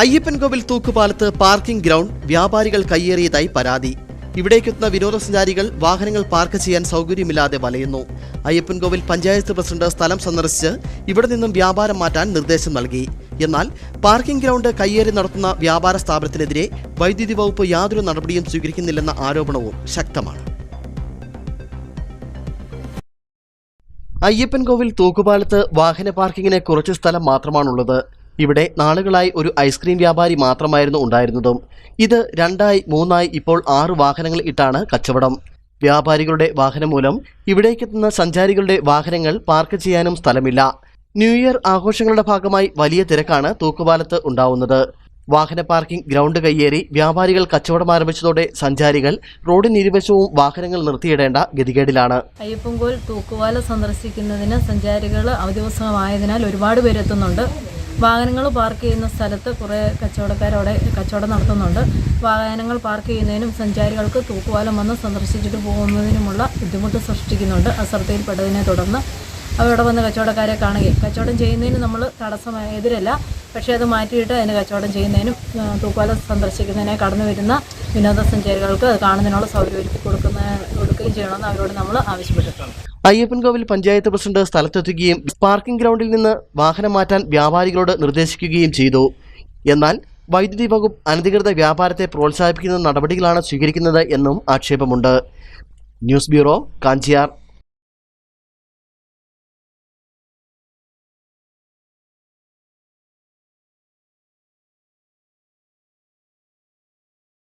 Ayyappancoil തൂക്കുപാലത്ത് parking ground വ്യാപാരികൾ കയ്യേറിയതായി പരാതി. ഇവിടേക്കെത്തുന്ന വിനോദസഞ്ചാരികൾ വാഹനങ്ങൾ പാർക്ക് ചെയ്യാൻ സൗകര്യമില്ലാതെ വലയുന്നു. അയ്യപ്പൻകോവിൽ പഞ്ചായത്ത് പ്രസിഡന്റ് സ്ഥലം സന്ദർശിച്ച് ഇവിടെ നിന്നും വ്യാപാരം മാറ്റാൻ നിർദ്ദേശം നൽകി. എന്നാൽ പാർക്കിംഗ് ഗ്രൗണ്ട് കയ്യേറി നടത്തുന്ന വ്യാപാര സ്ഥാപനത്തിനെതിരെ വൈദ്യുതി വകുപ്പ് യാതൊരു നടപടിയും സ്വീകരിക്കുന്നില്ലെന്ന ആരോപണവും ശക്തമാണ്. അയ്യപ്പൻകോവിൽ തൂക്കുപാലത്ത് വാഹന പാർക്കിങ്ങിന് കുറച്ച് സ്ഥലം മാത്രമാണുള്ളത്. ഇവിടെ നാളുകളായി ഒരു ഐസ്ക്രീം വ്യാപാരി മാത്രമായിരുന്നു ഉണ്ടായിരുന്നതും. ഇത് രണ്ടായി മൂന്നായി ഇപ്പോൾ ആറ് വാഹനങ്ങൾ ഇട്ടാണ് കച്ചവടം. വ്യാപാരികളുടെ വാഹനം മൂലം ഇവിടേക്കെത്തുന്ന സഞ്ചാരികളുടെ വാഹനങ്ങൾ പാർക്ക് ചെയ്യാനും സ്ഥലമില്ല. ന്യൂ ഇയർ ആഘോഷങ്ങളുടെ ഭാഗമായി വലിയ തിരക്കാണ് തൂക്കുപാലത്ത് ഉണ്ടാവുന്നത്. വാഹന പാർക്കിംഗ് ഗ്രൗണ്ട് കയ്യേറി വ്യാപാരികൾ കച്ചവടം ആരംഭിച്ചതോടെ സഞ്ചാരികൾ റോഡിന് ഇരുവശവും വാഹനങ്ങൾ നിർത്തിയിടേണ്ട ഗതികേടിലാണ്. അയ്യപ്പൻകോൽ തൂക്കുപാലം സന്ദർശിക്കുന്നതിന് സഞ്ചാരികൾ അവധി ദിവസമായതിനാൽ ഒരുപാട് പേര് എത്തുന്നുണ്ട്. വാഹനങ്ങൾ പാർക്ക് ചെയ്യുന്ന സ്ഥലത്ത് കുറേ കച്ചവടക്കാരവിടെ കച്ചവടം നടത്തുന്നുണ്ട്. വാഹനങ്ങൾ പാർക്ക് ചെയ്യുന്നതിനും സഞ്ചാരികൾക്ക് തൂക്കുപാലം വന്ന് സന്ദർശിച്ചിട്ട് പോകുന്നതിനുമുള്ള ബുദ്ധിമുട്ട് സൃഷ്ടിക്കുന്നുണ്ട്. അശ്രദ്ധയിൽപ്പെട്ടതിനെ തുടർന്ന് അവിടെ വന്ന് കച്ചവടക്കാരെ കാണുകയും കച്ചവടം ചെയ്യുന്നതിന് നമ്മൾ തടസ്സമായതിരല്ല പക്ഷേ അത് മാറ്റിയിട്ട് അതിന് കച്ചവടം ചെയ്യുന്നതിനും തൂക്കുപാലം സന്ദർശിക്കുന്നതിനെ കടന്നു വരുന്ന വിനോദസഞ്ചാരികൾക്ക് അത് കാണുന്നതിനുള്ള സൗകര്യം ഒരുക്കി കൊടുക്കുന്ന ചെയ്യണമെന്ന് അവരോട് നമ്മൾ ആവശ്യപ്പെട്ടിട്ടുണ്ട്. അയ്യപ്പൻകോവിൽ പഞ്ചായത്ത് പ്രസിഡന്റ് സ്ഥലത്തെത്തുകയും പാർക്കിംഗ് ഗ്രൗണ്ടിൽ നിന്ന് വാഹനം മാറ്റാൻ വ്യാപാരികളോട് നിർദ്ദേശിക്കുകയും ചെയ്തു. എന്നാൽ വൈദ്യുതി വകുപ്പ് അനധികൃത വ്യാപാരത്തെ പ്രോത്സാഹിപ്പിക്കുന്ന നടപടികളാണ് സ്വീകരിക്കുന്നത് എന്നും ആക്ഷേപമുണ്ട്. News bureau Kanchiyar.